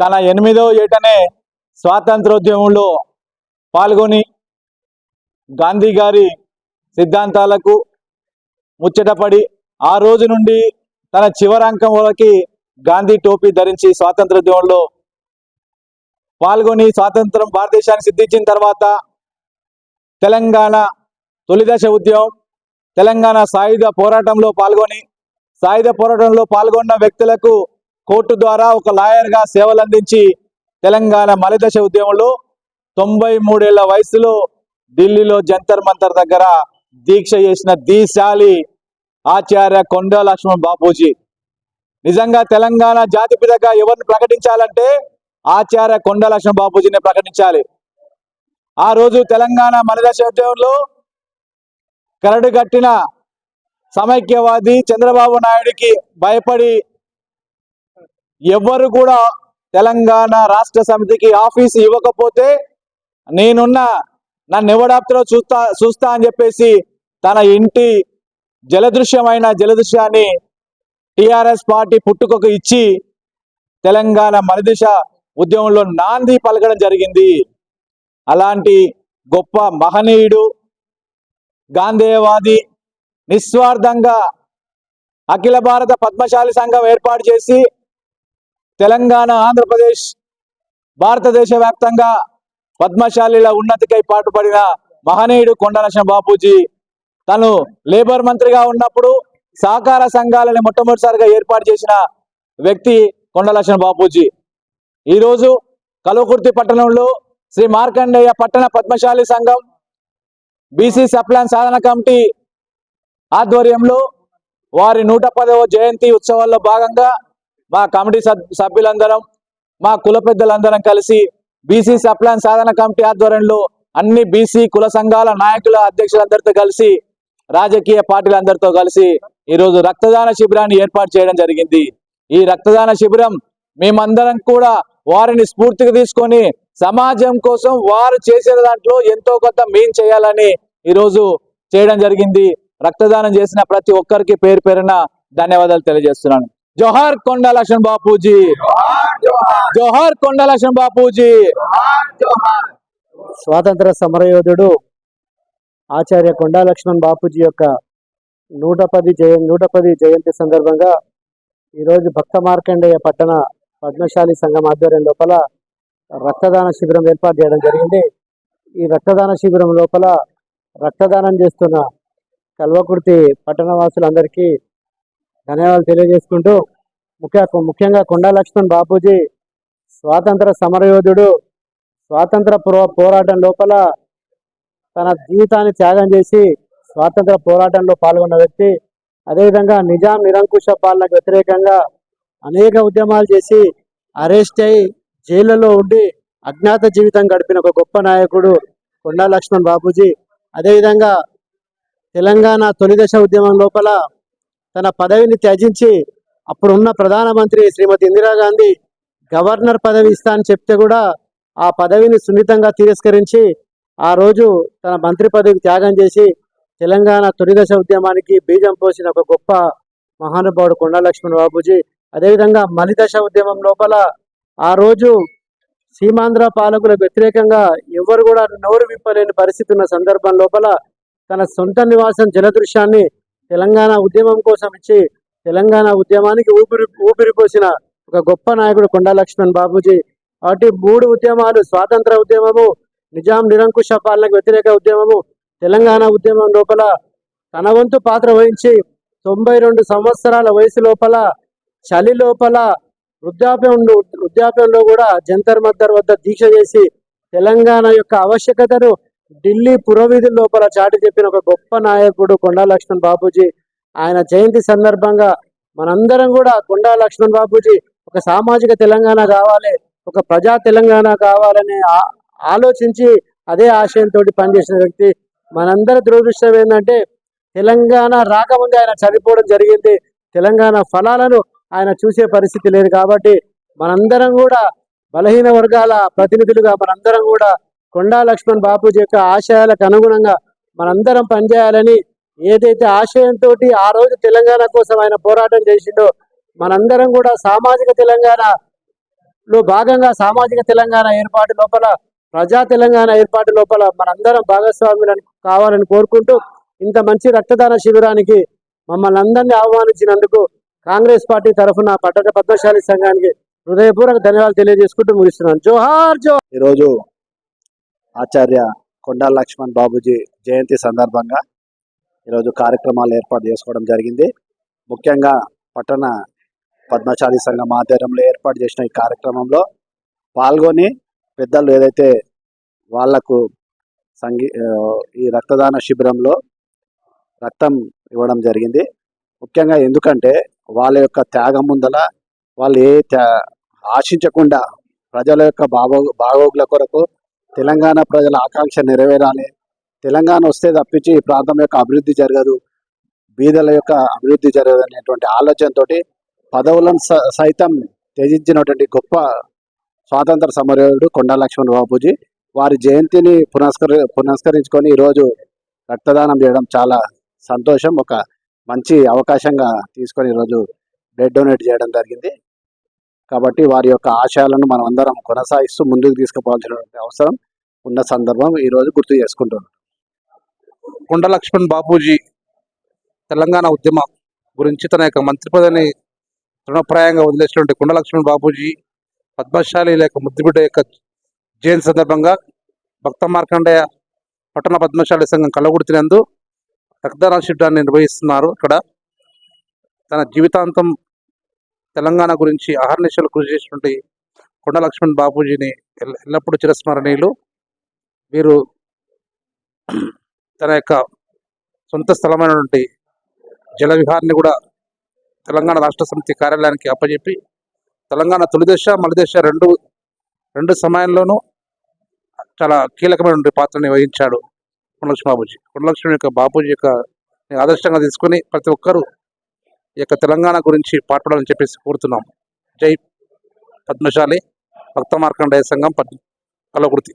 తన ఎనిమిదో ఏటనే స్వాతంత్రోద్యమంలో పాల్గొని గాంధీ గారి సిద్ధాంతాలకు ముచ్చటపడి ఆ రోజు నుండి తన చివరంకం వరకు గాంధీ టోపీ ధరించి స్వాతంత్రోద్యమంలో పాల్గొని స్వాతంత్రం భారతదేశాన్ని సిద్ధించిన తర్వాత తెలంగాణ తొలిదశ ఉద్యమం తెలంగాణ సాయుధ పోరాటంలో పాల్గొని సాయుధ పోరాటంలో పాల్గొన్న వ్యక్తులకు కోర్టు ద్వారా ఒక లాయర్గా సేవలు అందించి తెలంగాణ మలిదశ ఉద్యమంలో తొంభై మూడేళ్ళ వయసులో ఢిల్లీలో జంతర్ మంతర్ దగ్గర దీక్ష చేసిన దీశాలి ఆచార్య కొండ లక్ష్మణ్ బాపూజీ. నిజంగా తెలంగాణ జాతిపితగా ఎవరిని ప్రకటించాలంటే ఆచార్య కొండ లక్ష్మణ్ బాపూజీని ప్రకటించాలి. ఆ రోజు తెలంగాణ మలిదశ ఉద్యమంలో కరడు కట్టిన సమైక్యవాది చంద్రబాబు నాయుడికి భయపడి ఎవ్వరు కూడా తెలంగాణ రాష్ట్ర సమితికి ఆఫీసు ఇవ్వకపోతే నేనున్న నన్ను ఎవడాప్తిలో చూస్తా చూస్తా అని చెప్పేసి తన ఇంటి జలదృశ్యమైన జలదృశ్యాన్ని టిఆర్ఎస్ పార్టీ పుట్టుకకు ఇచ్చి తెలంగాణ మరదిశ ఉద్యమంలో నాంది పలకడం జరిగింది. అలాంటి గొప్ప మహనీయుడు గాంధేయవాది నిస్వార్థంగా అఖిల భారత పద్మశాలి సంఘం ఏర్పాటు చేసి తెలంగాణ ఆంధ్రప్రదేశ్ భారతదేశ వ్యాప్తంగా పద్మశాలిల ఉన్నతికై పాటుపడిన మహనీయుడు కొండలక్ష్మ బాపూజీ. తను లేబర్ మంత్రిగా ఉన్నప్పుడు సహకార సంఘాలని మొట్టమొదటిసారిగా ఏర్పాటు చేసిన వ్యక్తి కొండలక్ష్మ బాపూజీ. ఈరోజు కలువకుర్తి పట్టణంలో శ్రీ మార్కండేయ పట్టణ పద్మశాలి సంఘం బీసీ సప్లాన్ సాధన కమిటీ ఆధ్వర్యంలో వారి నూట పదవ జయంతి ఉత్సవాల్లో భాగంగా మా కమిటీ సభ్యులందరం మా కుల పెద్దలందరం కలిసి బీసీ సప్లాన్ సాధన కమిటీ ఆధ్వర్యంలో అన్ని బీసీ కుల సంఘాల నాయకుల అధ్యక్షులందరితో కలిసి రాజకీయ పార్టీలందరితో కలిసి ఈరోజు రక్తదాన శిబిరాన్ని ఏర్పాటు చేయడం జరిగింది. ఈ రక్తదాన శిబిరం మేమందరం కూడా వారిని స్ఫూర్తిగా తీసుకొని సమాజం కోసం వారు చేసిన దాంట్లో ఎంతో కొంత మేం చేయాలని ఈరోజు చేయడం జరిగింది. రక్తదానం చేసిన ప్రతి ఒక్కరికి పేరు పేరున ధన్యవాదాలు తెలియజేస్తున్నాను. జోహార్ కొండ బాపూజీ. జోహార్ కొండ బాపూజీ. స్వాతంత్ర సమరయోధుడు ఆచార్య కొండలక్ష్మణ్ బాపూజీ యొక్క నూట పది జయ నూట పది జయంతి సందర్భంగా ఈరోజు భక్త మార్కండేయ పట్టణ పద్మశాలి సంఘం ఆధ్వర్యం లోపల రక్తదాన శిబిరం ఏర్పాటు చేయడం జరిగింది. ఈ రక్తదాన శిబిరం లోపల రక్తదానం చేస్తున్న కల్వకుర్తి పట్టణ వాసులందరికీ ధన్యవాదాలు తెలియజేసుకుంటూ ముఖ్య ముఖ్యంగా కొండా లక్ష్మణ్ బాపూజీ స్వాతంత్ర సమరయోధుడు స్వాతంత్ర పో పోరాటం లోపల తన జీవితాన్ని త్యాగం చేసి స్వాతంత్ర పోరాటంలో పాల్గొన్న వ్యక్తి. అదేవిధంగా నిజాం నిరంకుశ పాలనకు వ్యతిరేకంగా అనేక ఉద్యమాలు చేసి అరెస్ట్ అయి జైళ్ళలో ఉండి అజ్ఞాత జీవితం గడిపిన ఒక గొప్ప నాయకుడు కొండా లక్ష్మణ్ బాపూజీ. అదేవిధంగా తెలంగాణ తొలిదశ ఉద్యమం లోపల తన పదవిని త్యజించి అప్పుడున్న ప్రధానమంత్రి శ్రీమతి ఇందిరాగాంధీ గవర్నర్ పదవి ఇస్తా అని చెప్తే కూడా ఆ పదవిని సున్నితంగా తిరస్కరించి ఆ రోజు తన మంత్రి పదవికి త్యాగం చేసి తెలంగాణ తొలిదశ ఉద్యమానికి బీజం పోసిన ఒక గొప్ప మహానుభావుడు కొండా లక్ష్మణ్ బాబూజీ. అదేవిధంగా మలిదశ ఉద్యమం లోపల ఆ రోజు సీమాంధ్ర పాలకుల వ్యతిరేకంగా ఎవరు కూడా నోరు విప్పలేని పరిస్థితి ఉన్న సందర్భం లోపల తన సొంత నివాసం జలదృశ్యాన్ని తెలంగాణ ఉద్యమం కోసం ఇచ్చి తెలంగాణ ఉద్యమానికి ఊపిరి ఊపిరిపోసిన ఒక గొప్ప నాయకుడు కొండా లక్ష్మణ్ బాబూజీ. కాబట్టి మూడు ఉద్యమాలు స్వాతంత్ర ఉద్యమము నిజాం నిరంకుశ పాలనకు వ్యతిరేక ఉద్యమము తెలంగాణ ఉద్యమం లోపల తన వంతు పాత్ర వహించి తొంభై రెండు సంవత్సరాల వయసు లోపల చలి లోపల వృద్ధాప్యం వృద్ధాప్యంలో కూడా జంతర్ మద్దర్ వద్ద దీక్ష చేసి తెలంగాణ యొక్క ఆవశ్యకతను ఢిల్లీ పురవీధుల లోపల చాటి చెప్పిన ఒక గొప్ప నాయకుడు కొండా లక్ష్మణ్ బాబూజీ ఆయన జయంతి సందర్భంగా మనందరం కూడా కొండా లక్ష్మణ్ బాబూజీ ఒక సామాజిక తెలంగాణ కావాలి ఒక ప్రజా తెలంగాణ కావాలని ఆ- ఆలోచించి అదే ఆశయంతో పనిచేసిన వ్యక్తి. మనందరి దురదృష్టం ఏంటంటే తెలంగాణ రాకముందే ఆయన చనిపోవడం జరిగింది. తెలంగాణ ఫలాలను ఆయన చూసే పరిస్థితి లేదు కాబట్టి మనందరం కూడా బలహీన వర్గాల ప్రతినిధులుగా మనందరం కూడా కొండా లక్ష్మణ్ బాపూజీ యొక్క ఆశయాలకు అనుగుణంగా మనందరం పనిచేయాలని ఏదైతే ఆశయంతో ఆ రోజు తెలంగాణ కోసం ఆయన పోరాటం చేసిండో మనందరం కూడా సామాజిక తెలంగాణ లో భాగంగా సామాజిక తెలంగాణ ఏర్పాటు లోపల ప్రజా తెలంగాణ ఏర్పాటు లోపల మనందరం భాగస్వాములను కావాలని కోరుకుంటూ ఇంత మంచి రక్తదాన శిబిరానికి మమ్మల్ని అందరినీ ఆహ్వానించినందుకు కాంగ్రెస్ పార్టీ తరఫున పట్టణ పద్మశాలి సంఘానికి హృదయపూర్వక ధన్యవాదాలు తెలియజేసుకుంటూ ముగిస్తున్నాను. జోహార్ జో ఈరోజు ఆచార్య కొండా లక్ష్మణ్ బాబుజీ జయంతి సందర్భంగా ఈరోజు కార్యక్రమాలు ఏర్పాటు చేసుకోవడం జరిగింది. ముఖ్యంగా పట్టణ పద్మశాలి సంఘం ఆధ్వర్యంలో ఏర్పాటు చేసిన ఈ కార్యక్రమంలో పాల్గొని పెద్దలు ఏదైతే వాళ్ళకు సంగీ ఈ రక్తదాన శిబిరంలో రక్తం ఇవ్వడం జరిగింది. ముఖ్యంగా ఎందుకంటే వాళ్ళ యొక్క త్యాగం ముందల వాళ్ళు ఏ త్యా- ఆశించకుండా ప్రజల యొక్క బాగో బాగోగుల కొరకు తెలంగాణ ప్రజల ఆకాంక్ష నెరవేరాలి. తెలంగాణ వస్తే తప్పించి ఈ ప్రాంతం యొక్క అభివృద్ధి జరగదు. బీదల యొక్క అభివృద్ధి జరగదు అనేటువంటి ఆలోచనతోటి పదవులను స- సైతం త్యజించినటువంటి గొప్ప స్వాతంత్ర సమరయోధుడు కొండా లక్ష్మణ్ బాబుజీ వారి జయంతిని పునస్కరి పునస్కరించుకొని ఈరోజు రక్తదానం చేయడం చాలా సంతోషం. ఒక మంచి అవకాశంగా తీసుకొని ఈరోజు బ్లడ్ డొనేట్ చేయడం జరిగింది. కాబట్టి వారి యొక్క ఆశయాలను మనం అందరం కొనసాగిస్తూ ముందుకు తీసుకుపోవాల్సినటువంటి అవసరం ఉన్న సందర్భం ఈరోజు గుర్తు చేసుకుంటున్నాం. కొండ లక్ష్మణ్ బాపూజీ తెలంగాణ ఉద్యమ గురించి తన యొక్క మంత్రి పదవిని తృణప్రాయంగా వదిలేసినటువంటి కొండ లక్ష్మణ్ బాపూజీ పద్మశాలి లేక ముద్దుబిడ్డ యొక్క జయంతి సందర్భంగా భక్త మార్కండేయ పట్టణ పద్మశాలి సంఘం కలగుర్తినందు రక్తదాన శిబిరాన్ని నిర్వహిస్తున్నారు. ఇక్కడ తన జీవితాంతం తెలంగాణ గురించి అహర్నిశలు కృషి చేసినటువంటి కొండ లక్ష్మణ్ బాపూజీని ఎల్లప్పుడూ చిరస్మరణీయులు వీరు తన యొక్క సొంత స్థలమైనటువంటి జల విహార్ని కూడా తెలంగాణ రాష్ట్ర సమితి కార్యాలయానికి అప్పజెప్పి తెలంగాణ తొలిదశ మలిదశ రెండు రెండు సమయంలోనూ చాలా కీలకమైనటువంటి పాత్రని వహించాడు కొండలక్ష్మి బాబూజీ కొండలక్ష్మి యొక్క బాపూజీ యొక్క ఆదర్శంగా తీసుకొని ప్రతి ఒక్కరూ ఈ యొక్క తెలంగాణ గురించి పాటుపడాలని చెప్పేసి కోరుతున్నాం. జై పద్మశాలి భక్త మార్కండేయ సంఘం పద్ కలకృతి.